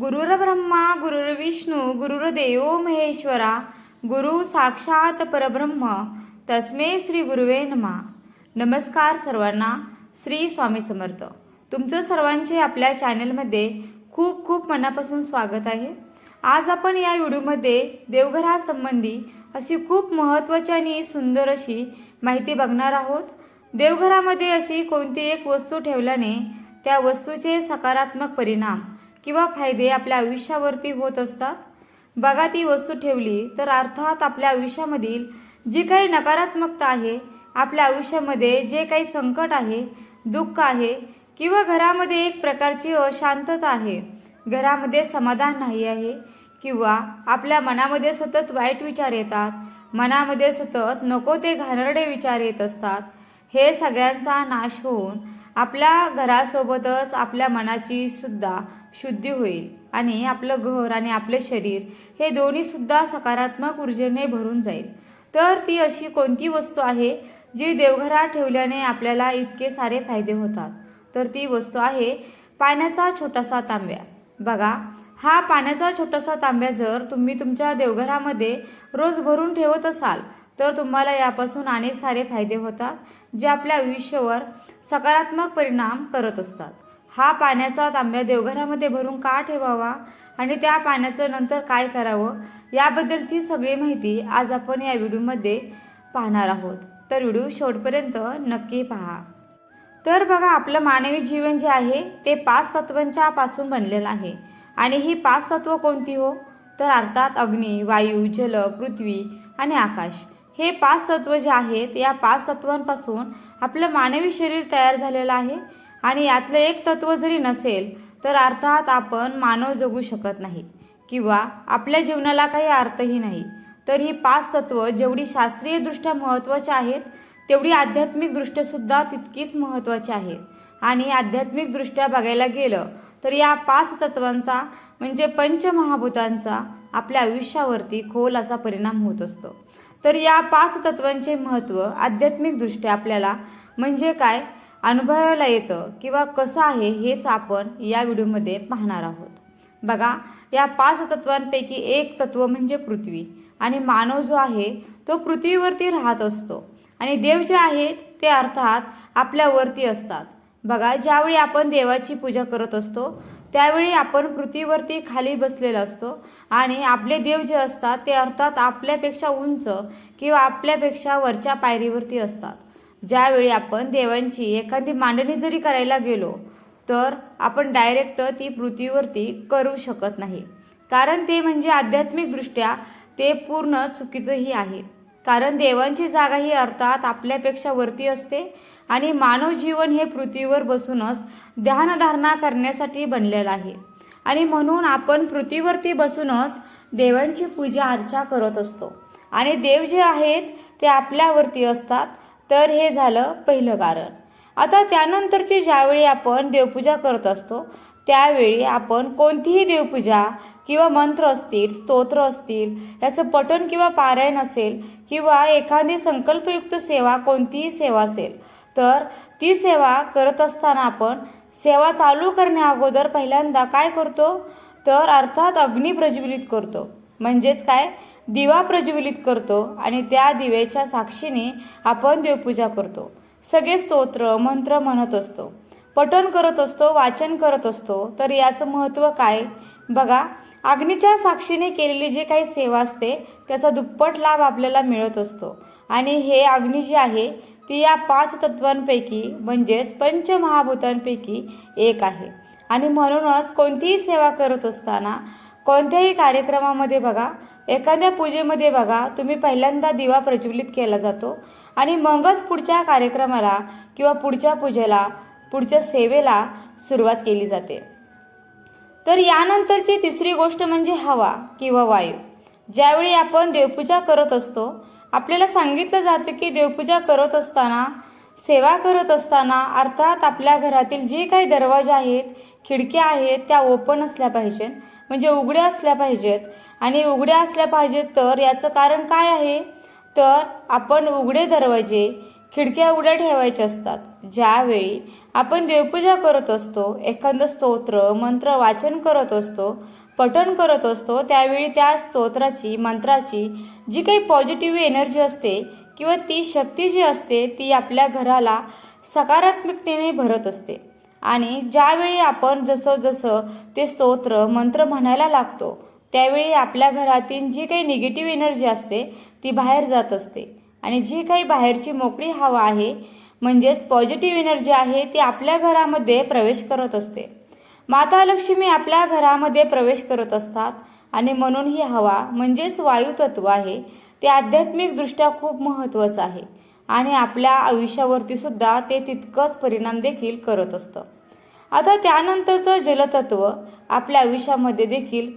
गुरुर्ब्रह्मा गुरुर्विष्णू गुरुर्देव महेश्वरा गुरु साक्षात परब्रह्म तस्मे श्री गुरुवे नमा. नमस्कार सर्वांना श्री स्वामी समर्थ. तुमचं सर्वांचे आपल्या चॅनलमध्ये खूप खूप मनापासून स्वागत आहे. आज आपण या व्हिडिओमध्ये देवघरासंबंधी अशी खूप महत्त्वाची आणि सुंदर अशी माहिती बघणार आहोत. देवघरामध्ये अशी कोणती एक वस्तू ठेवल्याने त्या वस्तूचे सकारात्मक परिणाम किंवा फायदे आपल्या आयुष्यावरती होत असतात. बघा ती वस्तू ठेवली तर अर्थात आपल्या आयुष्यामधील जी काही नकारात्मकता आहे आपल्या आयुष्यामध्ये जे काही संकट आहे दुःख आहे किंवा घरामध्ये एक प्रकारची अशांतता आहे घरामध्ये समाधान नाही आहे किंवा आपल्या मनामध्ये सतत वाईट विचार येतात मनामध्ये सतत नको ते घाणरडे विचार येत असतात हे सगळ्यांचा नाश होऊन आपल्या घरासोबतच आपल्या मनाची सुद्धा शुद्धी होईल. आणि आपलं घर आणि आपले शरीर हे दोन्ही सुद्धा सकारात्मक ऊर्जेने भरून जाईल. तर ती अशी कोणती वस्तू आहे जी देवघरात ठेवल्याने आपल्याला इतके सारे फायदे होतात? तर ती वस्तू आहे पाण्याचा छोटासा तांब्या. बघा हा पाण्याचा छोटासा तांब्या जर तुम्ही तुमच्या देवघरामध्ये रोज भरून ठेवत असाल तर तुम्हाला यापासून अनेक सारे फायदे होतात जे आपल्या आयुष्यावर सकारात्मक परिणाम करत असतात. हा पाण्याचा तांब्या देवघरामध्ये भरून का ठेवावा आणि त्या पाण्याचं नंतर काय करावं याबद्दलची सगळी माहिती आज आपण या व्हिडिओमध्ये पाहणार आहोत. तर व्हिडिओ शेवटपर्यंत नक्की पहा. तर बघा आपलं मानवी जीवन जे आहे ते पाच तत्वांच्या पासून बनलेलं आहे. आणि ही पाच तत्व कोणती हो? तर अर्थात अग्नी वायू जल पृथ्वी आणि आकाश. हे पाच तत्व जे आहेत या पाच तत्वांपासून आपलं मानवी शरीर तयार झालेलं आहे आणि यातलं एक तत्त्व जरी नसेल तर अर्थात आपण मानव जगू शकत नाही किंवा आपल्या जीवनाला काही अर्थही नाही. तर ही पाच तत्व जेवढी शास्त्रीयदृष्ट्या महत्त्वाची आहेत तेवढी आध्यात्मिकदृष्ट्यासुद्धा तितकीच महत्त्वाची आहेत. आणि आध्यात्मिकदृष्ट्या बघायला गेलं तर या पाच तत्वांचा म्हणजे पंचमहाभूतांचा आपल्या आयुष्यावरती खोल असा परिणाम होत असतो. तर या पाच तत्वांचे महत्त्व आध्यात्मिकदृष्ट्या आपल्याला म्हणजे काय अनुभवायला येतं किंवा कसं आहे हेच आपण या व्हिडिओमध्ये पाहणार आहोत. बघा या पाच तत्वांपैकी एक तत्व म्हणजे पृथ्वी आणि मानव जो आहे तो पृथ्वीवरती राहत असतो. आणि देव जे आहेत ते अर्थात आपल्यावरती असतात. बघा ज्यावेळी आपण देवाची पूजा करत असतो त्यावेळी आपण पृथ्वीवरती खाली बसलेला असतो आणि आपले देव जे असतात ते अर्थात आपल्यापेक्षा उंच किंवा आपल्यापेक्षा वरच्या पायरीवरती असतात. ज्यावेळी आपण देवांची एखादी मांडणी जरी करायला गेलो तर आपण डायरेक्ट ती पृथ्वीवरती करू शकत नाही. कारण ते म्हणजे आध्यात्मिकदृष्ट्या ते पूर्ण चुकीचंही आहे. कारण देवांची जागा ही अर्थात आपल्यापेक्षा वरती असते आणि मानव जीवन हे पृथ्वीवर बसूनच ध्यानधारणा करण्यासाठी बनलेलं आहे. आणि म्हणून आपण पृथ्वीवरती बसूनच देवांची पूजा अर्चा करत असतो. आणि देव जे आहेत ते आपल्यावरती असतात. तर हे झालं पहिलं कारण. आता त्यानंतरची ज्यावेळी आपण देवपूजा करत असतो त्यावेळी आपण कोणतीही देवपूजा किंवा मंत्र असतील स्तोत्र असतील याचं पठण किंवा पारायण असेल किंवा एखादी संकल्पयुक्त सेवा कोणतीही सेवा असेल तर ती सेवा करत असताना आपण सेवा चालू करण्या अगोदर पहिल्यांदा काय करतो? तर अर्थात अग्नी प्रज्वलित करतो. म्हणजेच काय? दिवा प्रज्वलित करतो आणि त्या दिवेच्या साक्षीने आपण देवपूजा करतो. सगळे स्तोत्र मंत्र म्हणत असतो. पठण करत असतो वाचन करत असतो तर याचं महत्त्व काय? बघा अग्नीच्या साक्षीने केलेली जी काही सेवा असते त्याचा दुप्पट लाभ आपल्याला मिळत असतो. आणि हे अग्नी जी आहे ती या पाच तत्वांपैकी म्हणजेच पंचमहाभूतांपैकी एक आहे. आणि म्हणूनच कोणतीही सेवा करत असताना कोणत्याही कार्यक्रमामध्ये बघा एखाद्या पूजेमध्ये बघा तुम्ही पहिल्यांदा दिवा प्रज्वलित केला जातो. आणि मगच पुढच्या कार्यक्रमाला किंवा पुढच्या पूजेला पुढच्या सेवेला सुरुवात केली जाते. तर यानंतरची तिसरी गोष्ट म्हणजे हवा किंवा वायू. ज्यावेळी आपण देवपूजा करत असतो आपल्याला सांगितलं जातं की देवपूजा करत असताना सेवा करत असताना अर्थात आपल्या घरातील जे काही दरवाजे आहेत खिडक्या आहेत त्या ओपन असल्या पाहिजेत. म्हणजे उघड्या असल्या पाहिजेत. आणि उघड्या असल्या पाहिजेत तर याचं कारण काय आहे? तर आपण उघडे दरवाजे खिडक्या उड्या ठेवायच्या असतात. ज्यावेळी आपण देवपूजा करत असतो एखादं स्तोत्र मंत्र वाचन करत असतो पठण करत असतो त्यावेळी त्या स्तोत्राची मंत्राची जी काही पॉझिटिव्ह एनर्जी असते किंवा ती शक्ती जी असते ती आपल्या घराला सकारात्मकतेने भरत असते. आणि ज्यावेळी आपण जसं जसं ते स्तोत्र मंत्र म्हणायला लागतो त्यावेळी आपल्या घरातील जी काही निगेटिव्ह एनर्जी असते ती बाहेर जात असते. आणि जी काही बाहेरची मोकळी हवा आहे म्हणजेच पॉझिटिव्ह एनर्जी आहे ती आपल्या घरामध्ये प्रवेश करत असते. माता लक्ष्मी आपल्या घरामध्ये प्रवेश करत असतात आणि म्हणून ही हवा म्हणजेच वायुतत्व आहे ते आध्यात्मिकदृष्ट्या खूप महत्त्वाचं आहे आणि आपल्या आयुष्यावरती सुद्धा ते तितकंच परिणाम देखील करत असतं. आता त्यानंतरचं जलतत्व आपल्या आयुष्यामध्ये देखील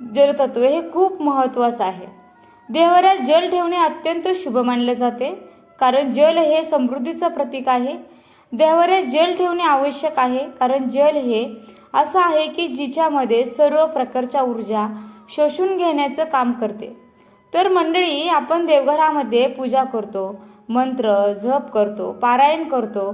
जलतत्व हे खूप महत्त्वाचं आहे. देवाला जल ठेवणे अत्यंत शुभ मानले जाते. कारण जल हे समृद्धीचं प्रतीक आहे. देवाला जल ठेवणे आवश्यक आहे. कारण जल हे असं आहे की जिच्यामध्ये सर्व प्रकारच्या ऊर्जा शोषून घेण्याचं काम करते. तर मंडळी आपण देवघरामध्ये पूजा करतो मंत्र जप करतो पारायण करतो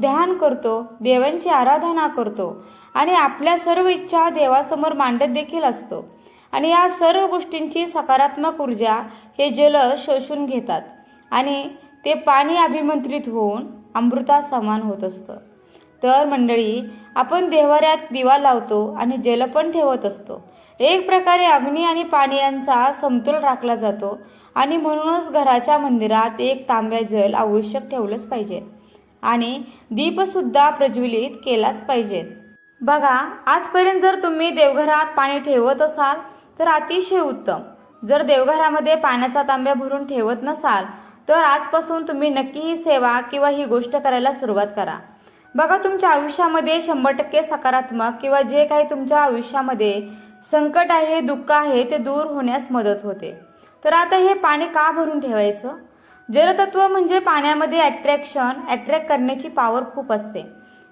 ध्यान करतो देवांची आराधना करतो आणि आपल्या सर्व इच्छा देवासमोर मांडत देखील असतो. आणि या सर्व गोष्टींची सकारात्मक ऊर्जा हे जल शोषून घेतात आणि ते पाणी अभिमंत्रित होऊन अमृता समान होत असतं. तर मंडळी आपण देवाऱ्यात दिवा लावतो आणि जल पण ठेवत असतो. एक प्रकारे अग्नी आणि पाणी यांचा समतोल राखला जातो आणि म्हणूनच घराच्या मंदिरात एक तांब्या जल आवश्यक ठेवलंच पाहिजे आणि दीपसुद्धा प्रज्वलित केलाच पाहिजे. बघा आजपर्यंत जर तुम्ही देवघरात पाणी ठेवत असाल तर अतिशय उत्तम. जर देवघरामध्ये पाण्याचा तांब्या भरून ठेवत नसाल तर आजपासून तुम्ही नक्की ही सेवा किंवा ही गोष्ट करायला सुरुवात करा. बघा तुमच्या आयुष्यामध्ये शंभर टक्के सकारात्मक किंवा जे काही तुमच्या आयुष्यामध्ये संकट आहे दुःख आहे ते दूर होण्यास मदत होते. तर आता हे पाणी का भरून ठेवायचं? जलतत्व म्हणजे पाण्यामध्ये अट्रॅक्शन अट्रॅक्ट करण्याची पॉवर खूप असते.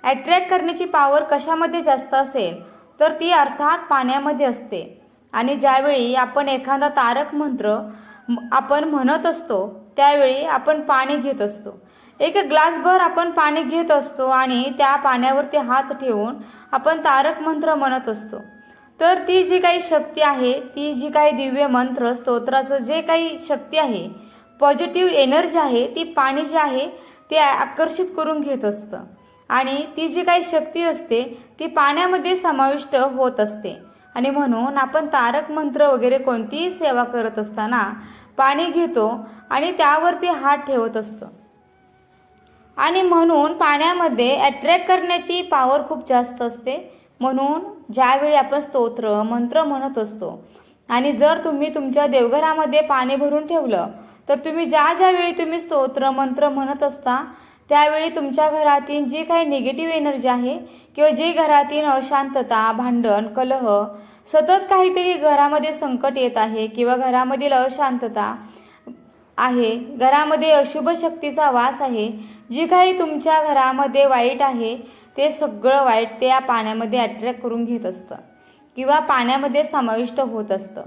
अट्रॅक्ट करण्याची पॉवर कशामध्ये जास्त असेल तर ती अर्थात पाण्यामध्ये असते. आणि ज्यावेळी आपण एखादा तारक मंत्र आपण म्हणत असतो त्यावेळी आपण पाणी घेत असतो. एक ग्लासभर आपण पाणी घेत असतो आणि त्या पाण्यावरती हात ठेवून आपण तारक मंत्र म्हणत असतो. तर ती जी काही शक्ती आहे ती जी काही दिव्य मंत्र स्तोत्राचं जे काही शक्ती आहे पॉझिटिव्ह एनर्जी आहे ती पाणी जे आहे ते आकर्षित करून घेत असतं. आणि ती जी काही शक्ती असते ती पाण्यामध्ये समाविष्ट होत असते. आणि म्हणून आपण तारक मंत्र वगैरे कोणतीही सेवा करत असताना पाणी घेतो आणि त्यावरती हात ठेवत असतो. आणि म्हणून पाण्यामध्ये अट्रॅक्ट करण्याची पॉवर खूप जास्त असते. म्हणून ज्यावेळी आपण स्तोत्र मंत्र म्हणत असतो आणि जर तुम्ही तुमच्या देवघरामध्ये पाणी भरून ठेवलं तर तुम्ही ज्या ज्यावेळी तुम्ही स्तोत्र मंत्र म्हणत असता त्यावेळी तुमच्या घरातील जी काही निगेटिव्ह एनर्जी आहे किंवा जे घरातील अशांतता भांडण कलह सतत काहीतरी घरामध्ये संकट येत आहे किंवा घरामधील अशांतता आहे घरामध्ये अशुभ शक्तीचा वास आहे जी काही तुमच्या घरामध्ये वाईट आहे ते सगळं वाईट ते या पाण्यामध्ये अट्रॅक्ट करून घेत असतं किंवा पाण्यामध्ये समाविष्ट होत असतं.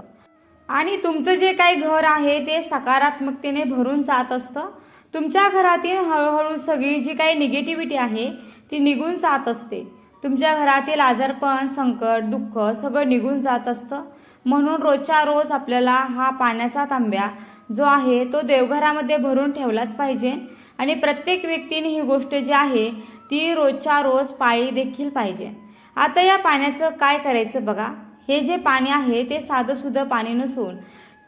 आणि तुमचं जे काही घर आहे ते सकारात्मकतेने भरून जात असतं. तुमच्या घरातील हळूहळू सगळी जी काही निगेटिव्हिटी आहे ती निघून जात असते. तुमच्या घरातील आजारपण संकट दुःख सगळं निघून जात असतं. म्हणून रोजच्या रोज आपल्याला हा पाण्याचा तांब्या जो आहे तो देवघरामध्ये भरून ठेवलाच पाहिजे. आणि प्रत्येक व्यक्तीने ही गोष्ट जी आहे ती रोजच्या रोज पाळी देखील पाहिजे. आता या पाण्याचं काय करायचं बघा. हे जे पाणी आहे ते साधंसुधं पाणी नसून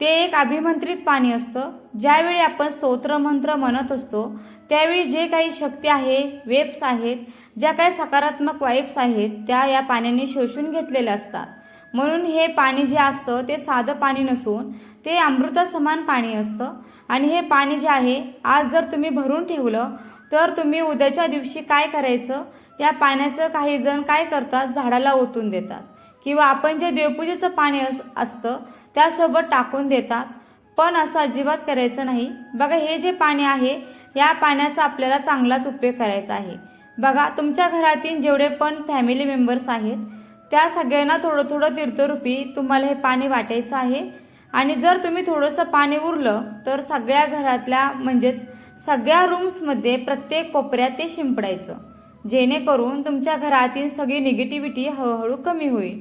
ते एक अभिमंत्रित पाणी असतं. ज्यावेळी आपण स्तोत्रमंत्र म्हणत असतो त्यावेळी जे काही शक्ती आहे वेब्स आहेत ज्या काही सकारात्मक वाईब्स आहेत त्या या पाण्याने शोषून घेतलेल्या असतात. म्हणून हे पाणी जे असतं ते साधं पाणी नसून ते अमृतासमान पाणी असतं. आणि हे पाणी जे आहे आज जर तुम्ही भरून ठेवलं तर तुम्ही उद्याच्या दिवशी काय करायचं? या पाण्याचं काही जण काय करतात? झाडाला ओतून देतात. किंवा आपण जे देवपूजेचं पाणी अस असतं त्यासोबत टाकून देतात. पण असं अजिबात करायचं नाही. बघा हे जे पाणी आहे या पाण्याचा आपल्याला चांगलाच उपयोग करायचा आहे. बघा तुमच्या घरातील जेवढे पण फॅमिली मेंबर्स आहेत त्या सगळ्यांना थोडं थोडं तीर्थरूपी तुम्हाला हे पाणी वाटायचं आहे. आणि जर तुम्ही थोडंसं पाणी उरलं तर सगळ्या घरातल्या म्हणजेच सगळ्या रूम्समध्ये प्रत्येक कोपऱ्यात ते शिंपडायचं. जेणेकरून तुमच्या घरातील सगळी निगेटिव्हिटी हळूहळू कमी होईल.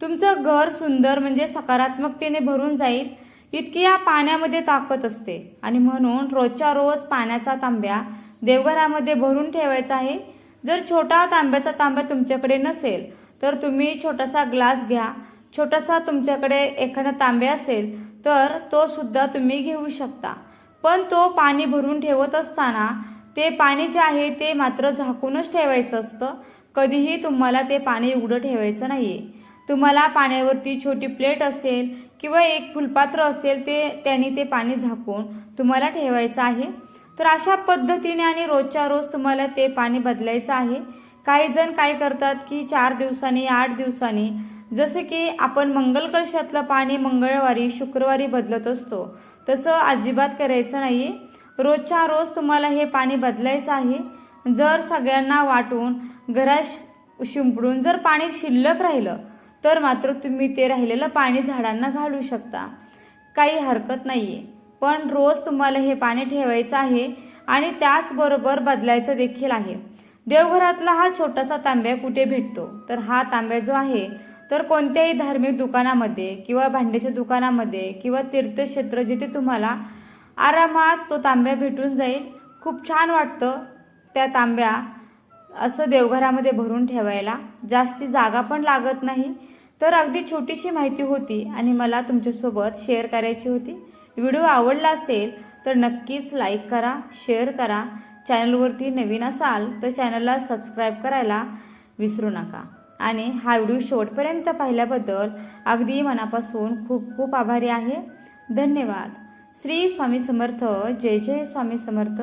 तुमचं घर सुंदर म्हणजे सकारात्मकतेने भरून जाईल इतकी या पाण्यामध्ये ताकद असते. आणि म्हणून रोजच्या रोज पाण्याचा तांब्या देवघरामध्ये भरून ठेवायचा आहे. जर छोटा तांब्याचा तांब्या तुमच्याकडे नसेल तर तुम्ही छोटासा ग्लास घ्या. छोटासा तुमच्याकडे एखादा तांब्या असेल तर तो सुद्धा तुम्ही घेऊ शकता. पण तो पाणी भरून ठेवत असताना ते पाणी जे आहे ते मात्र झाकूनच ठेवायचं असतं. कधीही तुम्हाला ते पाणी उघडं ठेवायचं नाही आहे तुम्हाला पाण्यावरती छोटी प्लेट असेल किंवा एक फुलपात्र असेल ते त्यांनी ते पाणी झाकून तुम्हाला ठेवायचं आहे. तर अशा पद्धतीने आणि रोजच्या रोज तुम्हाला ते पाणी बदलायचं आहे. काही जण काय करतात की चार दिवसांनी आठ दिवसांनी जसं की आपण मंगल कलशातलं पाणी मंगळवारी शुक्रवारी बदलत असतो. तसं अजिबात करायचं नाही आहे रोजच्या रोज तुम्हाला हे पाणी बदलायचं आहे. जर सगळ्यांना वाटून घरात शिंपडून जर पाणी शिल्लक राहिलं तर मात्र तुम्ही ते राहिलेलं पाणी झाडांना घालू शकता. काही हरकत नाही आहे पण रोज तुम्हाला हे पाणी ठेवायचं आहे आणि त्याचबरोबर बदलायचं देखील आहे. देवघरातला हा छोटासा तांब्या कुठे भेटतो? तर हा तांब्या जो आहे तर कोणत्याही धार्मिक दुकानामध्ये किंवा भांड्याच्या दुकानामध्ये किंवा तीर्थक्षेत्र जिथे तुम्हाला आरामात तो तांब्या भेटून जाईल. खूप छान वाटतं त्या तांब्या. असं देवघरामध्ये भरून ठेवायला जास्ती जागा पण लागत नाही. तर अगदी छोटीशी माहिती होती आणि मला तुमच्यासोबत शेअर करायची होती. व्हिडिओ आवडला असेल तर नक्कीच लाईक करा शेअर करा. चॅनलवरती नवीन असाल तर चॅनलला सबस्क्राईब करायला विसरू नका. आणि हा व्हिडिओ शेवटपर्यंत पाहिल्याबद्दल अगदी मनापासून खूप खूप आभारी आहे. धन्यवाद. श्री स्वामी समर्थ. जय जय स्वामी समर्थ.